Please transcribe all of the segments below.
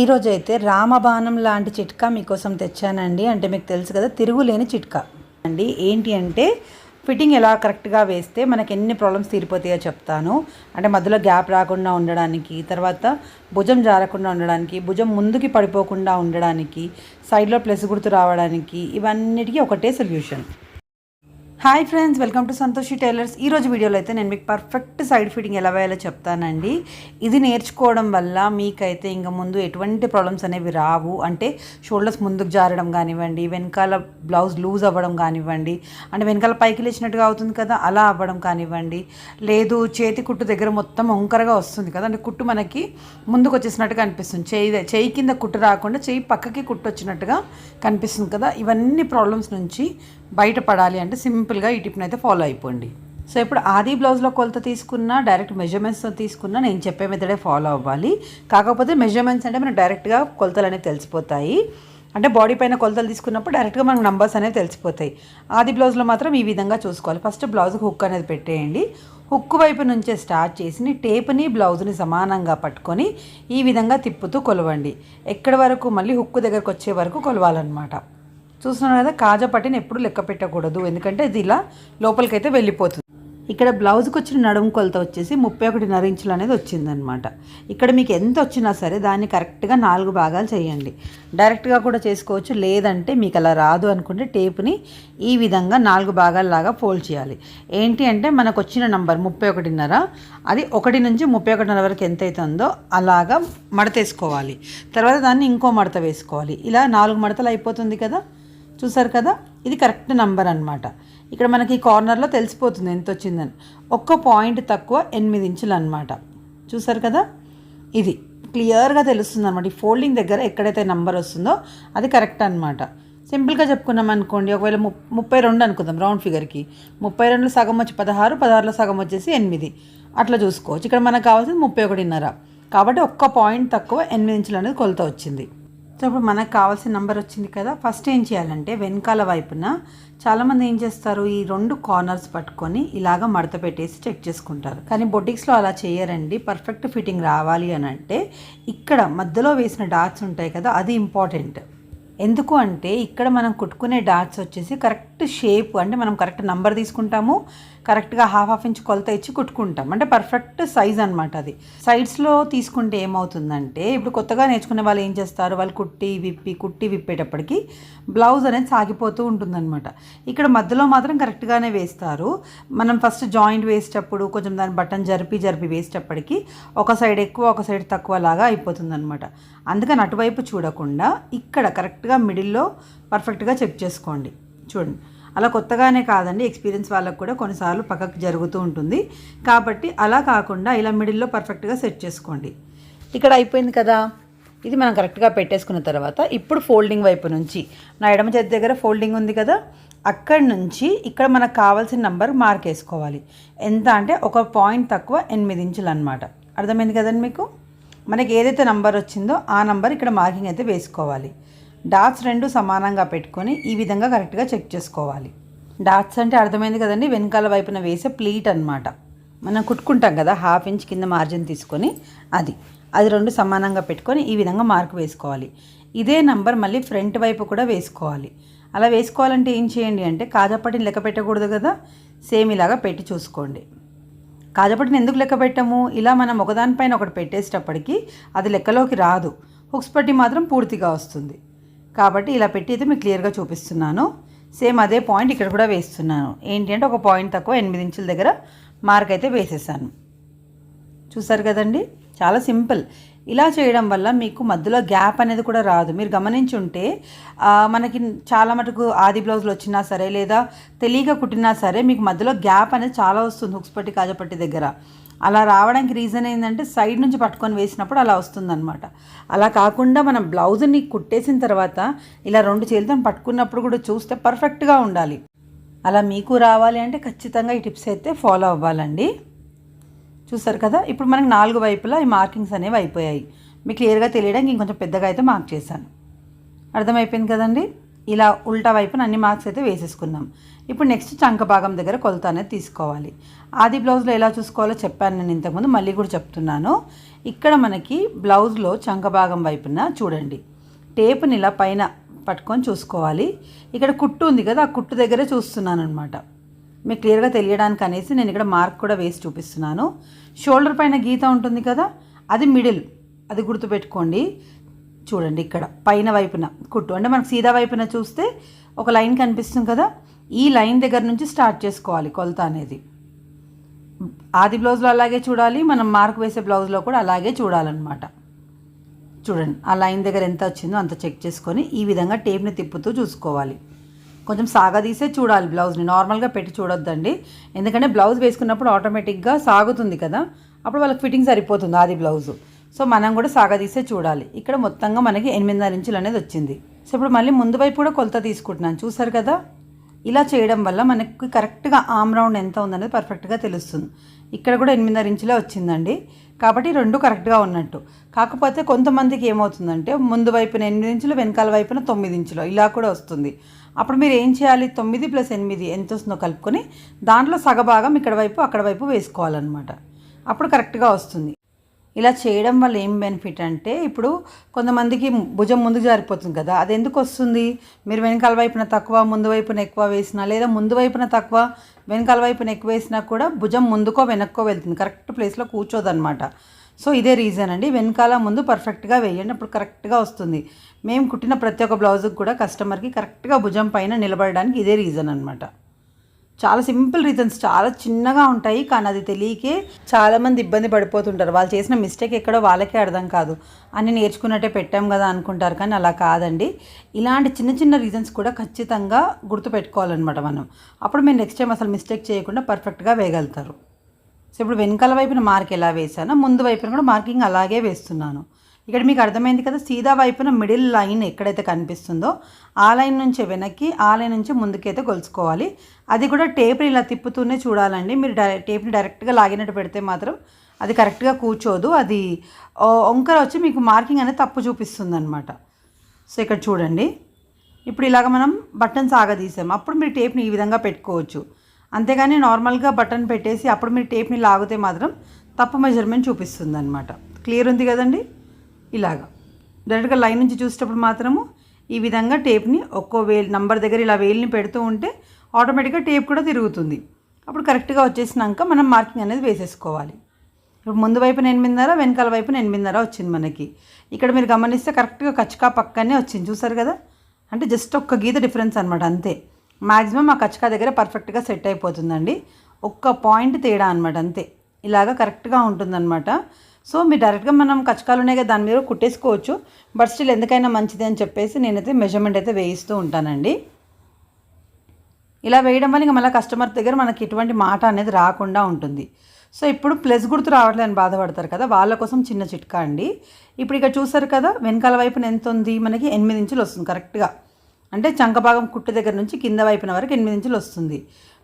ఈరోజు అయితే రామబాణం లాంటి చిట్కా మీకోసం తెచ్చానండి. అంటే మీకు తెలుసు కదా తిరుగులేని చిట్కా. అండి ఏంటి అంటే ఫిట్టింగ్ ఎలా కరెక్ట్గా వేస్తే మనకి ఎన్ని ప్రాబ్లమ్స్ తీరిపోతాయో చెప్తాను. అంటే మధ్యలో గ్యాప్ రాకుండా ఉండడానికి తర్వాత భుజం జారకుండా ఉండడానికి భుజం ముందుకి పడిపోకుండా ఉండడానికి సైడ్లో ప్లస్ గుర్తు రావడానికి ఇవన్నిటికీ ఒకటే solution. Hi friends welcome to Santoshi tailors. ఈ రోజు వీడియోలో అయితే నేను మీకు పర్ఫెక్ట్ సైడ్ ఫిట్టింగ్ ఎలా వేయాలో చెప్తానండి. ఇది నేర్చుకోవడం వల్ల మీకైతే ఇంకా ముందు ఎటువంటి ప్రాబ్లమ్స్ అనేవి రావు. అంటే షోల్డర్స్ ముందుకు జారడం కానివ్వండి వెనకాల బ్లౌజ్ లూజ్ అవ్వడం కానివ్వండి అంటే వెనకాల పైకి లేచినట్టుగా అవుతుంది కదా అలా అవ్వడం కానివ్వండి. లేదు చేతి కుట్టు దగ్గర మొత్తం వంకరగా వస్తుంది కదా అంటే కుట్టు మనకి ముందుకు వచ్చేసినట్టుగా అనిపిస్తుంది. చేయి చేయి కింద కుట్టు రాకుండా చేయి పక్కకి కుట్టు వచ్చినట్టుగా కనిపిస్తుంది కదా. ఇవన్నీ ప్రాబ్లమ్స్ నుంచి బయటపడాలి అంటే సింపుల్గా ఈ టిప్ని అయితే ఫాలో అయిపోండి. సో ఇప్పుడు ఆది బ్లౌజ్లో కొలత తీసుకున్నా డైరెక్ట్ మెజర్మెంట్స్తో తీసుకున్నా నేను చెప్పే మెథడే ఫాలో అవ్వాలి. కాకపోతే మెజర్మెంట్స్ అంటే మనకు డైరెక్ట్గా కొలతలు అనేవి తెలిసిపోతాయి. అంటే బాడీ పైన కొలతలు తీసుకున్నప్పుడు డైరెక్ట్గా మనకు నంబర్స్ అనేవి తెలిసిపోతాయి. ఆది బ్లౌజ్లో మాత్రం ఈ విధంగా చూసుకోవాలి. ఫస్ట్ బ్లౌజ్కి హుక్ అనేది పెట్టేయండి. హుక్ వైపు నుంచే స్టార్ట్ చేసి టేప్ని బ్లౌజ్ని సమానంగా పట్టుకొని ఈ విధంగా తిప్పుతూ కొలవండి. ఎక్కడి వరకు? మళ్ళీ హుక్ దగ్గరకు వచ్చే వరకు కొలవాలన్నమాట. చూస్తున్నాను కదా కాజా పట్టిని ఎప్పుడు లెక్క పెట్టకూడదు. ఎందుకంటే ఇది ఇలా లోపలికైతే వెళ్ళిపోతుంది. ఇక్కడ బ్లౌజ్కి వచ్చిన నడుము కొలత వచ్చేసి ముప్పై ఒకటిన్నర ఇంచులు అనేది వచ్చిందనమాట ఇక్కడ మీకు ఎంత వచ్చినా సరే దాన్ని కరెక్ట్గా నాలుగు భాగాలు చేయండి. డైరెక్ట్గా కూడా చేసుకోవచ్చు లేదంటే మీకు అలా రాదు అనుకుంటే టేప్ని ఈ విధంగా నాలుగు భాగాలలాగా ఫోల్డ్ చేయాలి. ఏంటి అంటే మనకు వచ్చిన నంబర్ ముప్పై ఒకటిన్నర అది ఒకటి నుంచి ముప్పై ఒకటిన్నర వరకు ఎంత అవుతుందో అలాగా మడతేసుకోవాలి. తర్వాత దాన్ని ఇంకో మడత వేసుకోవాలి. ఇలా నాలుగు మడతలు అయిపోతుంది కదా? చూసారు కదా? ఇది కరెక్ట్ నంబర్ అనమాట ఇక్కడ మనకి ఈ కార్నర్లో తెలిసిపోతుంది ఎంత వచ్చిందని ఒక్క పాయింట్ తక్కువ ఎనిమిది ఇంచులు అనమాట చూసారు కదా? ఇది క్లియర్గా తెలుస్తుంది అనమాట ఈ ఫోల్డింగ్ దగ్గర ఎక్కడైతే నంబర్ వస్తుందో అది కరెక్ట్ అనమాట సింపుల్గా చెప్పుకున్నాం అనుకోండి ఒకవేళ ము ముప్పై రెండు అనుకుందాం రౌండ్ ఫిగర్కి. ముప్పై రెండులో సగం వచ్చి పదహారు పదహారులో సగం వచ్చేసి ఎనిమిది. అట్లా చూసుకోవచ్చు. ఇక్కడ మనకు కావాల్సింది ముప్పై ఒకటిన్నర. కాబట్టి ఒక్క పాయింట్ తక్కువ ఎనిమిది ఇంచులు అనేది కొలత వచ్చింది. సో ఇప్పుడు మనకు కావాల్సిన నెంబర్ వచ్చింది కదా. ఫస్ట్ ఏం చేయాలంటే వెనకాల వైపున చాలామంది ఏం చేస్తారు? ఈ రెండు కార్నర్స్ పట్టుకొని ఇలాగ మడత పెట్టేసి చెక్ చేసుకుంటారు. కానీ బొటిక్స్లో అలా చేయరండి. పర్ఫెక్ట్ ఫిట్టింగ్ రావాలి అని అంటే ఇక్కడ మధ్యలో వేసిన డాట్స్ ఉంటాయి కదా అది ఇంపార్టెంట్ ఎందుకు అంటే ఇక్కడ మనం కుట్టుకునే డాట్స్ వచ్చేసి కరెక్ట్ షేప్ అంటే మనం కరెక్ట్ నంబర్ తీసుకుంటాము కరెక్ట్గా హాఫ్ హాఫ్ ఇంచ్ కొలత ఇచ్చి కుట్టుకుంటాం. అంటే పర్ఫెక్ట్ సైజ్ అనమాట అది. సైడ్స్లో తీసుకుంటే ఏమవుతుందంటే ఇప్పుడు కొత్తగా నేర్చుకునే వాళ్ళు ఏం చేస్తారు? వాళ్ళు కుట్టి విప్పి కుట్టి విప్పేటప్పటికి బ్లౌజ్ అనేది సాగిపోతూ ఉంటుందన్నమాట. ఇక్కడ మధ్యలో మాత్రం కరెక్ట్గానే వేస్తారు. మనం ఫస్ట్ జాయింట్ వేసేటప్పుడు కొంచెం దాని బటన్ జరిపి జరిపి వేసేటప్పటికి ఒక సైడ్ ఎక్కువ ఒక సైడ్ తక్కువ లాగా అయిపోతుందన్నమాట. అందుకని అటువైపు చూడకుండా ఇక్కడ కరెక్ట్గా మిడిల్లో పర్ఫెక్ట్గా చెక్ చేసుకోండి. చూడండి. అలా కొత్తగానే కాదండి ఎక్స్పీరియన్స్ వాళ్ళకు కూడా కొన్నిసార్లు పక్కకు జరుగుతూ ఉంటుంది. కాబట్టి అలా కాకుండా ఇలా మిడిల్లో పర్ఫెక్ట్గా సెట్ చేసుకోండి. ఇక్కడ అయిపోయింది కదా? ఇది మనం కరెక్ట్గా పెట్టేసుకున్న తర్వాత ఇప్పుడు ఫోల్డింగ్ వైపు నుంచి. నా ఎడమ చేతి దగ్గర ఫోల్డింగ్ ఉంది కదా? అక్కడి నుంచి ఇక్కడ మనకు కావాల్సిన నంబర్ మార్క్ వేసుకోవాలి. ఎంత అంటే ఒక పాయింట్ తక్కువ ఎనిమిది ఇంచులు అనమాట అర్థమైంది కదండి మీకు? మనకి ఏదైతే నంబర్ వచ్చిందో ఆ నంబర్ ఇక్కడ మార్కింగ్ అయితే వేసుకోవాలి. డాట్స్ రెండు సమానంగా పెట్టుకొని ఈ విధంగా కరెక్ట్గా చెక్ చేసుకోవాలి. డాట్స్ అంటే అర్థమైంది కదండి? వెనకాల వైపున వేసే ప్లీట్ అనమాట మనం కుట్టుకుంటాం కదా హాఫ్ ఇంచ్ కింద మార్జిన్ తీసుకొని అది. అది రెండు సమానంగా పెట్టుకొని ఈ విధంగా మార్క్ వేసుకోవాలి. ఇదే నంబర్ మళ్ళీ ఫ్రంట్ వైపు కూడా వేసుకోవాలి. అలా వేసుకోవాలంటే ఏం చేయండి అంటే కాజాపట్టిని లెక్క పెట్టకూడదు కదా? సేమ్ ఇలాగా పెట్టి చూసుకోండి. కాజాపట్టిని ఎందుకు లెక్క పెట్టము? ఇలా మనం ఒకదానిపైన ఒకటి పెట్టేసేటప్పటికి అది లెక్కలోకి రాదు. హుక్స్ పట్టి మాత్రం పూర్తిగా వస్తుంది. కాబట్టి ఇలా పెట్టి అయితే మీకు క్లియర్గా చూపిస్తున్నాను. సేమ్ అదే పాయింట్ ఇక్కడ కూడా వేస్తున్నాను. ఏంటి అంటే ఒక పాయింట్ తక్కువ ఎనిమిది ఇంచుల దగ్గర మార్క్ అయితే వేసేసాను. చూసారు కదండి? చాలా సింపుల్. ఇలా చేయడం వల్ల మీకు మధ్యలో గ్యాప్ అనేది కూడా రాదు. మీరు గమనించి ఉంటే మనకి చాలా మటుకు ఆది బ్లౌజులు వచ్చినా సరే లేదా తెలియక కుట్టినా సరే మీకు మధ్యలో గ్యాప్ అనేది చాలా వస్తుంది హుక్స్ పట్టి కాజపట్టి దగ్గర. అలా రావడానికి రీజన్ ఏంటంటే సైడ్ నుంచి పట్టుకొని వేసినప్పుడు అలా వస్తుందన్నమాట. అలా కాకుండా మనం బ్లౌజ్ని కుట్టేసిన తర్వాత ఇలా రెండు చేతులతో పట్టుకున్నప్పుడు కూడా చూస్తే పర్ఫెక్ట్గా ఉండాలి. అలా మీకు రావాలి అంటే ఖచ్చితంగా ఈ టిప్స్ అయితే ఫాలో అవ్వాలండి. చూసారు కదా? ఇప్పుడు మనకి నాలుగు వైపులా ఈ మార్కింగ్స్ అనేవి అయిపోయాయి. మీకు క్లియర్గా తెలియడానికి ఇంకొంచెం పెద్దగా అయితే మార్క్ చేశాను. అర్థమైపోయింది కదండి? ఇలా ఉల్టా వైపున అన్ని మార్క్స్ అయితే వేసేసుకున్నాం ఇప్పుడు నెక్స్ట్ చంక భాగం దగ్గర కొలత అనేది తీసుకోవాలి. ఆది బ్లౌజ్లో ఎలా చూసుకోవాలో చెప్పాను నేను ఇంతకుముందు మళ్ళీ కూడా చెప్తున్నాను. ఇక్కడ మనకి బ్లౌజ్లో చంక భాగం వైపున చూడండి. టేప్ని ఇలా పైన పట్టుకొని చూసుకోవాలి. ఇక్కడ కుట్టు ఉంది కదా ఆ కుట్టు దగ్గరే చూస్తున్నాను అనమాట మీకు క్లియర్గా తెలియడానికి అనేసి నేను ఇక్కడ మార్క్ కూడా వేసి చూపిస్తున్నాను. షోల్డర్ పైన గీత ఉంటుంది కదా అది మిడిల్ అది గుర్తుపెట్టుకోండి. చూడండి ఇక్కడ పైన వైపున కుట్టు. అంటే మనకు సీదా వైపున చూస్తే ఒక లైన్ కనిపిస్తుంది కదా ఈ లైన్ దగ్గర నుంచి స్టార్ట్ చేసుకోవాలి కొలత అనేది. ఆది బ్లౌజ్లో అలాగే చూడాలి మనం మార్క్ వేసే బ్లౌజ్లో కూడా అలాగే చూడాలన్నమాట. చూడండి ఆ లైన్ దగ్గర ఎంత వచ్చిందో అంత చెక్ చేసుకొని ఈ విధంగా టేప్ని తిప్పుతూ చూసుకోవాలి. కొంచెం సాగదీసే చూడాలి బ్లౌజ్ని నార్మల్గా పెట్టి చూడొద్దండి. ఎందుకంటే బ్లౌజ్ వేసుకున్నప్పుడు ఆటోమేటిక్గా సాగుతుంది కదా అప్పుడు వాళ్ళకి ఫిట్టింగ్ సరిపోతుంది ఆది బ్లౌజు. సో మనం కూడా సాగదీసే చూడాలి. ఇక్కడ మొత్తంగా మనకి ఎనిమిదిన్నర ఇంచులు అనేది వచ్చింది. సో ఇప్పుడు మళ్ళీ ముందు వైపు కూడా కొలత తీసుకుంటున్నాను. చూసారు కదా? ఇలా చేయడం వల్ల మనకి కరెక్ట్గా ఆమ్ రౌండ్ ఎంత ఉందనేది పర్ఫెక్ట్గా తెలుస్తుంది. ఇక్కడ కూడా ఎనిమిదిన్నర ఇంచులే వచ్చిందండి. కాబట్టి రెండు కరెక్ట్గా ఉన్నట్టు. కాకపోతే కొంతమందికి ఏమవుతుందంటే ముందు వైపున ఎనిమిది ఇంచులు వెనకాల వైపున తొమ్మిది ఇంచులు. ఇలా కూడా వస్తుంది. అప్పుడు మీరు ఏం చేయాలి? తొమ్మిది ప్లస్ ఎనిమిది ఎంత వస్తుందో కలుపుకొని దాంట్లో సగభాగం ఇక్కడ వైపు అక్కడ వైపు వేసుకోవాలన్నమాట. అప్పుడు కరెక్ట్గా వస్తుంది. ఇలా చేయడం వల్ల ఏం బెనిఫిట్ అంటే ఇప్పుడు కొంతమందికి భుజం ముందుకు జారిపోతుంది కదా అది ఎందుకు వస్తుంది? మీరు వెనకాల వైపున తక్కువ ముందు వైపున ఎక్కువ వేసినా లేదా ముందు వైపున తక్కువ వెనకాల వైపున ఎక్కువ వేసినా కూడా భుజం ముందుకో వెనక్కో వెళ్తుంది. కరెక్ట్ ప్లేస్లో కూర్చోదన్నమాట. సో ఇదే రీజన్ అండి. వెనకాల ముందు పర్ఫెక్ట్గా వేయండి అప్పుడు కరెక్ట్గా వస్తుంది. మేము కుట్టిన ప్రతి ఒక్క బ్లౌజ్కి కూడా కస్టమర్కి కరెక్ట్గా భుజం పైన నిలబడడానికి ఇదే రీజన్ అనమాట చాలా సింపుల్ రీజన్స్ చాలా చిన్నగా ఉంటాయి కానీ అది తెలియకే చాలామంది ఇబ్బంది పడిపోతుంటారు. వాళ్ళు చేసిన మిస్టేక్ ఎక్కడో వాళ్ళకే అర్థం కాదు. అని నేర్చుకున్నట్టే పెట్టాం కదా అనుకుంటారు కానీ అలా కాదండి. ఇలాంటి చిన్న చిన్న రీజన్స్ కూడా ఖచ్చితంగా గుర్తుపెట్టుకోవాలన్నమాట మనం. అప్పుడు మీరు నెక్స్ట్ టైం అసలు మిస్టేక్ చేయకుండా పర్ఫెక్ట్గా వేయగలుగుతారు. సో ఇప్పుడు వెనకాల వైపున మార్క్ ఎలా వేసానో ముందు వైపున కూడా మార్కింగ్ అలాగే వేస్తున్నాను. ఇక్కడ మీకు అర్థమైంది కదా సీదా వైపున మిడిల్ లైన్ ఎక్కడైతే కనిపిస్తుందో ఆ లైన్ నుంచి వెనక్కి ఆ లైన్ నుంచి ముందుకైతే కొలుచుకోవాలి. అది కూడా టేప్ని ఇలా తిప్పుతూనే చూడాలండి. మీరు డైరెక్ట్ టేప్ని డైరెక్ట్గా లాగినట్టు పెడితే మాత్రం అది కరెక్ట్గా కూర్చోదు. అది వంకర వచ్చి మీకు మార్కింగ్ అనేది తప్పు చూపిస్తుంది అనమాట సో ఇక్కడ చూడండి. ఇప్పుడు ఇలాగ మనం బటన్ ఆగదీసాం. అప్పుడు మీరు టేప్ని ఈ విధంగా పెట్టుకోవచ్చు. అంతేగాని నార్మల్గా బటన్ పెట్టేసి అప్పుడు మీరు టేప్ని లాగితే మాత్రం తప్పు మెజర్మెంట్ చూపిస్తుంది అనమాట క్లియర్ ఉంది కదండి? ఇలాగా. డైరెక్ట్గా లైన్ నుంచి చూసేటప్పుడు మాత్రము ఈ విధంగా టేప్ని ఒక్కో వేల్ నంబర్ దగ్గర ఇలా వేలిని పెడుతూ ఉంటే ఆటోమేటిక్గా టేప్ కూడా తిరుగుతుంది. అప్పుడు కరెక్ట్గా వచ్చేసినాక మనం మార్కింగ్ అనేది వేసేసుకోవాలి. ఇప్పుడు ముందు వైపున ఎనిమిదిన్నర వెనకాల వైపున ఎనిమిదిన్నర వచ్చింది మనకి. ఇక్కడ మీరు గమనిస్తే కరెక్ట్గా కచ్చకా పక్కనే వచ్చింది చూసారు కదా? అంటే జస్ట్ ఒక్క గీత డిఫరెన్స్ అనమాట అంతే. మ్యాక్సిమం ఆ కచ్చకా దగ్గర పర్ఫెక్ట్గా సెట్ అయిపోతుందండి. ఒక్క పాయింట్ తేడా అనమాట అంతే. ఇలాగా కరెక్ట్గా ఉంటుందన్నమాట. సో మీరు డైరెక్ట్గా మనం కచకాలు ఉన్నాయి కదా దాని మీద కుట్టేసుకోవచ్చు. బట్ స్టిల్ ఎందుకైనా మంచిది అని చెప్పేసి నేనైతే మెజర్మెంట్ అయితే వేయిస్తూ ఉంటానండి. ఇలా వేయడం వల్ల ఇంకా మళ్ళీ కస్టమర్ దగ్గర మనకి ఎటువంటి మాట అనేది రాకుండా ఉంటుంది. సో ఇప్పుడు ప్లస్ గుర్తు రావట్లేదని బాధపడతారు కదా వాళ్ళ కోసం చిన్న చిట్కా అండి. ఇప్పుడు ఇక చూసారు కదా వెనకాల వైపున ఎంత ఉంది? మనకి ఎనిమిది ఇంచులు వస్తుంది కరెక్ట్గా అంటే చంకభాగం కుట్టు దగ్గర నుంచి కింద వైపున వరకు ఎనిమిది ఇంచులు వస్తుంది.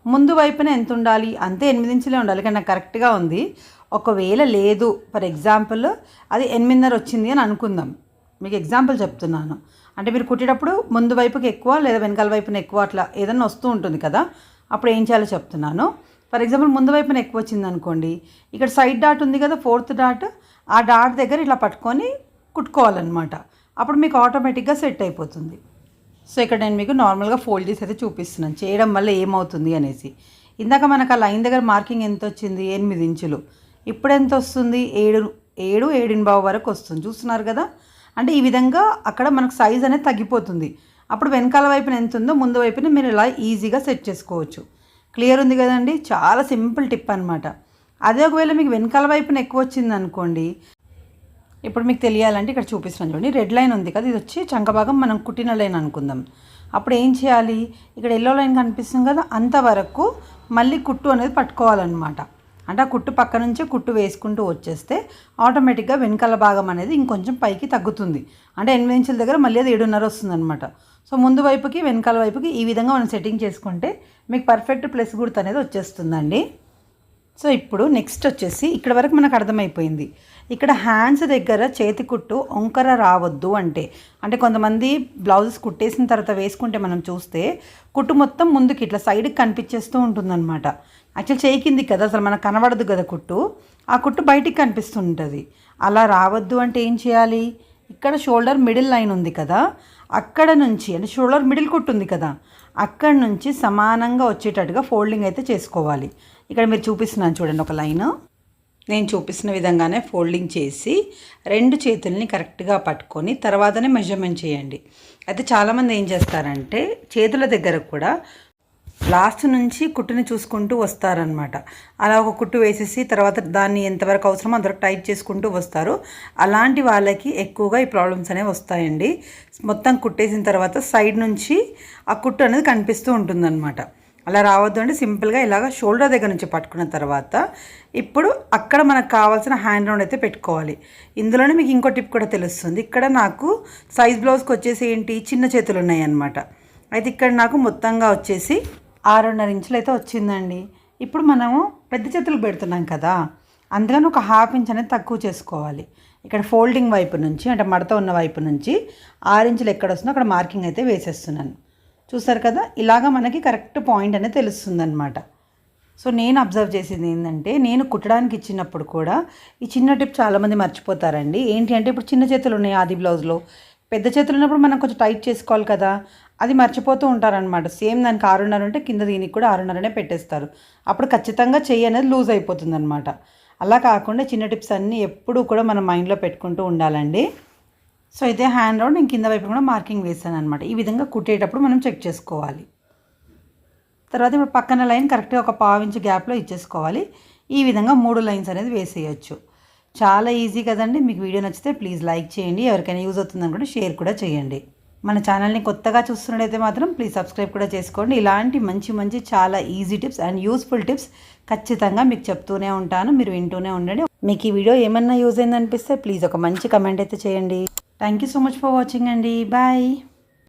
ముందు వైపున ఎంత ఉండాలి? అంతే ఎనిమిది ఇంచులే ఉండాలి. కానీ నాకు కరెక్ట్గా ఉంది. ఒకవేళ లేదు ఫర్ ఎగ్జాంపుల్ అది ఎనిమిదిన్నర వచ్చింది అని అనుకుందాం. మీకు ఎగ్జాంపుల్ చెప్తున్నాను. అంటే మీరు కుట్టేటప్పుడు ముందు వైపుకి ఎక్కువ లేదా వెనకాల వైపున ఎక్కువ అట్లా ఏదన్నా వస్తూ ఉంటుంది కదా? అప్పుడు ఏం చేయాలో చెప్తున్నాను. ఫర్ ఎగ్జాంపుల్ ముందు వైపున ఎక్కువ వచ్చింది అనుకోండి. ఇక్కడ సైడ్ డాట్ ఉంది కదా ఫోర్త్ డాట్ ఆ డాట్ దగ్గర ఇట్లా పట్టుకొని కుట్టుకోవాలన్నమాట. అప్పుడు మీకు ఆటోమేటిక్గా సెట్ అయిపోతుంది. సో ఇక్కడ నేను మీకు నార్మల్గా ఫోల్డ్ చేసి అయితే చూపిస్తున్నాను. చేయడం వల్ల ఏమవుతుంది అనేసి. ఇందాక మనకు ఆ లైన్ దగ్గర మార్కింగ్ ఎంత వచ్చింది? ఎనిమిది ఇంచులు. ఇప్పుడు ఎంత వస్తుంది? ఏడు ఏడు ఏడినబావు వరకు వస్తుంది. చూస్తున్నారు కదా? అంటే ఈ విధంగా అక్కడ మనకు సైజ్ అనేది తగ్గిపోతుంది. అప్పుడు వెనకాల వైపున ఎంత ఉందో ముందు వైపున మీరు ఇలా ఈజీగా సెట్ చేసుకోవచ్చు. క్లియర్ ఉంది కదండి? చాలా సింపుల్ టిప్ అనమాట అదే ఒకవేళ మీకు వెనకాల వైపున ఎక్కువ వచ్చింది అనుకోండి ఇప్పుడు మీకు తెలియాలంటే ఇక్కడ చూపిస్తున్నాను చూడండి. రెడ్ లైన్ ఉంది కదా ఇది వచ్చి చంకభాగం మనం కుట్టిన లైన్ అనుకుందాం. అప్పుడు ఏం చేయాలి? ఇక్కడ ఎల్లో లైన్ కనిపిస్తుంది కదా అంతవరకు మళ్ళీ కుట్టు అనేది పట్టుకోవాలన్నమాట. అంటే ఆ కుట్టు పక్క నుంచే కుట్టు వేసుకుంటూ వచ్చేస్తే ఆటోమేటిక్గా వెనకాల భాగం అనేది ఇంకొంచెం పైకి తగ్గుతుంది. అంటే ఎనిమిది ఇంచుల దగ్గర మళ్ళీ అది ఏడున్నర వస్తుంది అనమాట సో ముందు వైపుకి వెనకాల వైపుకి ఈ విధంగా మనం సెట్టింగ్ చేసుకుంటే మీకు పర్ఫెక్ట్ ప్లస్ గుర్తు అనేది వచ్చేస్తుందండి. సో ఇప్పుడు నెక్స్ట్ వచ్చేసి ఇక్కడ వరకు మనకు అర్థమైపోయింది. ఇక్కడ హ్యాండ్స్ దగ్గర చేతి కుట్టు వంకర రావద్దు అంటే. అంటే కొంతమంది బ్లౌజెస్ కుట్టేసిన తర్వాత వేసుకుంటే మనం చూస్తే కుట్టు మొత్తం ముందుకి ఇట్లా సైడ్కి కనిపించేస్తూ ఉంటుందన్నమాట. యాక్చువల్ చేయి కింది కదా అసలు మనకు కనబడదు కదా కుట్టు. ఆ కుట్టు బయటికి కనిపిస్తుంటుంది. అలా రావద్దు అంటే ఏం చేయాలి? ఇక్కడ షోల్డర్ మిడిల్ లైన్ ఉంది కదా. అక్కడ నుంచి అంటే షోల్డర్ మిడిల్ కుట్టు ఉంది కదా. అక్కడ నుంచి సమానంగా వచ్చేటట్టుగా ఫోల్డింగ్ అయితే చేసుకోవాలి. ఇక్కడ మీరు చూపిస్తున్నాను చూడండి ఒక లైన్ నేను చూపిస్తున్న విధంగానే ఫోల్డింగ్ చేసి రెండు చేతుల్ని కరెక్ట్గా పట్టుకొని తర్వాతనే మెజర్మెంట్ చేయండి. అయితే చాలామంది ఏం చేస్తారంటే చేతుల దగ్గర కూడా లాస్ట్ నుంచి కుట్టుని చూసుకుంటూ వస్తారనమాట అలా ఒక కుట్టు వేసేసి తర్వాత దాన్ని ఎంతవరకు అవసరమో అంతవరకు టైట్ చేసుకుంటూ వస్తారు. అలాంటి వాళ్ళకి ఎక్కువగా ఈ ప్రాబ్లమ్స్ అనేవి వస్తాయండి. మొత్తం కుట్టేసిన తర్వాత సైడ్ నుంచి ఆ కుట్టు అనేది కనిపిస్తూ ఉంటుందన్నమాట. అలా రావద్దు అంటే సింపుల్గా ఇలాగ షోల్డర్ దగ్గర నుంచి పట్టుకున్న తర్వాత ఇప్పుడు అక్కడ మనకు కావాల్సిన హ్యాండ్ రౌండ్ అయితే పెట్టుకోవాలి. ఇందులోనే మీకు ఇంకో టిప్ కూడా తెలుస్తుంది. ఇక్కడ నాకు సైజ్ బ్లౌజ్కి వచ్చేసి ఏంటి? చిన్న చేతులు ఉన్నాయి అన్నమాట అయితే ఇక్కడ నాకు మొత్తంగా వచ్చేసి ఆరున్నర ఇంచులు అయితే వచ్చిందండి. ఇప్పుడు మనము పెద్ద చేతులు పెడుతున్నాం కదా అందుకని ఒక హాఫ్ ఇంచ్ అనేది తక్కువ చేసుకోవాలి. ఇక్కడ ఫోల్డింగ్ వైపు నుంచి అంటే మడత ఉన్న వైపు నుంచి ఆరు ఇంచులు ఎక్కడ వస్తుందో అక్కడ మార్కింగ్ అయితే వేసేస్తున్నాను. చూసారు కదా? ఇలాగ మనకి కరెక్ట్ పాయింట్ అనేది తెలుస్తుందనమాట సో నేను అబ్జర్వ్ చేసింది ఏంటంటే నేను కుట్టడానికి ఇచ్చినప్పుడు కూడా ఈ చిన్న టిప్ చాలామంది మర్చిపోతారండి. ఏంటి అంటే ఇప్పుడు చిన్న చేతులు ఉన్నాయి ఆది బ్లౌజ్లో. పెద్ద చేతులు ఉన్నప్పుడు మనం కొంచెం టైట్ చేసుకోవాలి కదా? అది మర్చిపోతూ ఉంటారనమాట సేమ్ దానికి ఆరున్నర ఉంటే కింద దీనికి కూడా ఆరున్నరనే పెట్టేస్తారు. అప్పుడు ఖచ్చితంగా చెయ్యి అనేది లూజ్ అయిపోతుందనమాట అలా కాకుండా చిన్న టిప్స్ అన్నీ ఎప్పుడూ కూడా మనం మైండ్లో పెట్టుకుంటూ ఉండాలండి. సో ఇదే హ్యాండ్ రౌండ్ నేను కింద వైపు కూడా మార్కింగ్ వేసాను అనమాట ఈ విధంగా కుట్టేటప్పుడు మనం చెక్ చేసుకోవాలి. తర్వాత ఇప్పుడు పక్కన లైన్ కరెక్ట్గా ఒక పావించి గ్యాప్లో ఇచ్చేసుకోవాలి. ఈ విధంగా మూడు లైన్స్ అనేది వేసేయచ్చు. చాలా ఈజీ కదండి. మీకు వీడియో నచ్చితే ప్లీజ్ లైక్ చేయండి. ఎవరికైనా యూజ్ అవుతుంది అనుకుంటే షేర్ కూడా చేయండి. మన ఛానల్ని కొత్తగా చూస్తున్నట్టయితే మాత్రం ప్లీజ్ సబ్స్క్రైబ్ కూడా చేసుకోండి. ఇలాంటి మంచి మంచి చాలా easy tips and useful tips ఖచ్చితంగా మీకు చెప్తూనే ఉంటాను. మీరు వింటూనే ఉండండి. మీకు ఈ వీడియో ఏమన్నా యూజ్ అయిందనిపిస్తే ప్లీజ్ ఒక మంచి కమెంట్ అయితే చేయండి. Thank you so much for watching అండి బాయ్